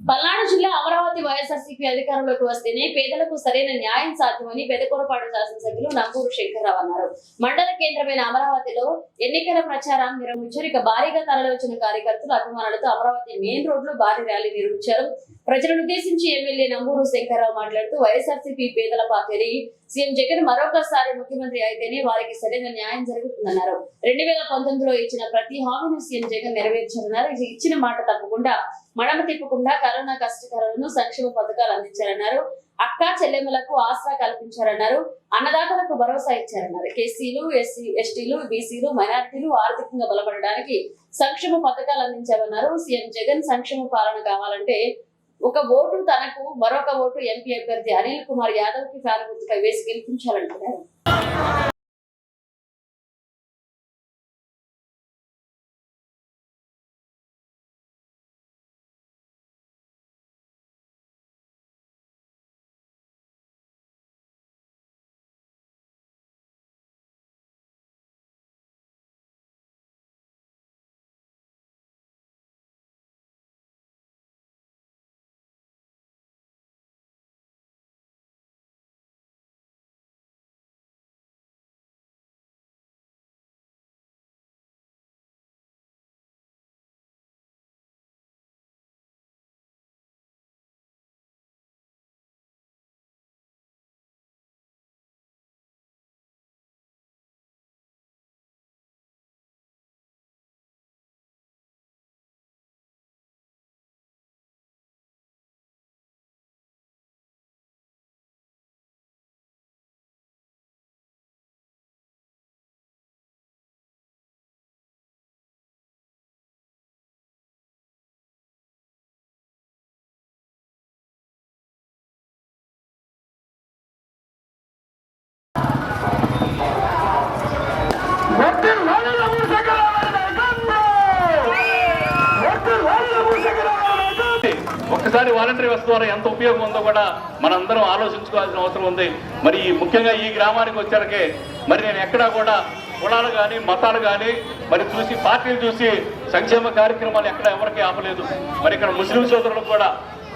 పల్నాడు జిల్లా అమరావతి వైఎస్ఆర్సీపీ అధికారంలోకి వస్తేనే పేదలకు సరైన న్యాయం సాధ్యమని పెదకూరపాడు శాసనసభ్యులు నంబూరు శంకర్రావు అన్నారు. మండల కేంద్రమైన అమరావతిలో ఎన్నికల ప్రచారం నిర్వహించారు ఇక భారీగా తరలివచ్చిన కార్యకర్తలు అభిమానులతో అమరావతి మెయిన్ రోడ్లో భారీ ర్యాలీ నిర్వహించారు. ప్రజలను ఉద్దేశించి ఎమ్మెల్యే నంబూరు శంకర్రావు మాట్లాడుతూ వైఎస్ఆర్సీపీ పేదల పార్టీని సీఎం జగన్ మరొకసారి ముఖ్యమంత్రి అయితేనే వారికి సరైన న్యాయం జరుగుతుందన్నారు. రెండు వేల పంతొమ్మిదిలో ఇచ్చిన ప్రతి హామీని సీఎం జగన్ నెరవేర్చారన్నారు. ఇది ఇచ్చిన మాట తప్పకుండా మడమ తిప్పకుండా కరోనా కష్టకాలను సంక్షేమ పథకాలు అందించారన్నారు. అక్క చెల్లెమ్మలకు ఆసరా కల్పించారన్నారు. అన్నదాతలకు భరోసా ఇచ్చారన్నారు. కేసీలు ఎస్సీ ఎస్టీలు బీసీలు మైనార్టీలు ఆర్థికంగా బలపడడానికి సంక్షేమ పథకాలు అందించామన్నారు. సీఎం జగన్ సంక్షేమ పాలన కావాలంటే ఒక ఓటు తనకు మరొక ఓటు ఎంపీ అభ్యర్థి అనిల్ కుమార్ యాదవ్కి ఫ్యాన్ గుర్తుపై వేసి గెలిపించాలంటున్నారు. ఒక్కసారి వాలంటరీ వ్యవస్థ ద్వారా ఎంత ఉపయోగం ఉందో కూడా మనందరం ఆలోచించుకోవాల్సిన అవసరం ఉంది. మరి ఈ ముఖ్యంగా ఈ గ్రామానికి వచ్చారకే మరి నేను ఎక్కడా కూడా కులాలు కానీ మతాలు కానీ మరి చూసి పార్టీలు చూసి సంక్షేమ కార్యక్రమాలు ఎక్కడ ఎవరికి ఆపలేదు. మరి ఇక్కడ ముస్లిం సోదరులకు కూడా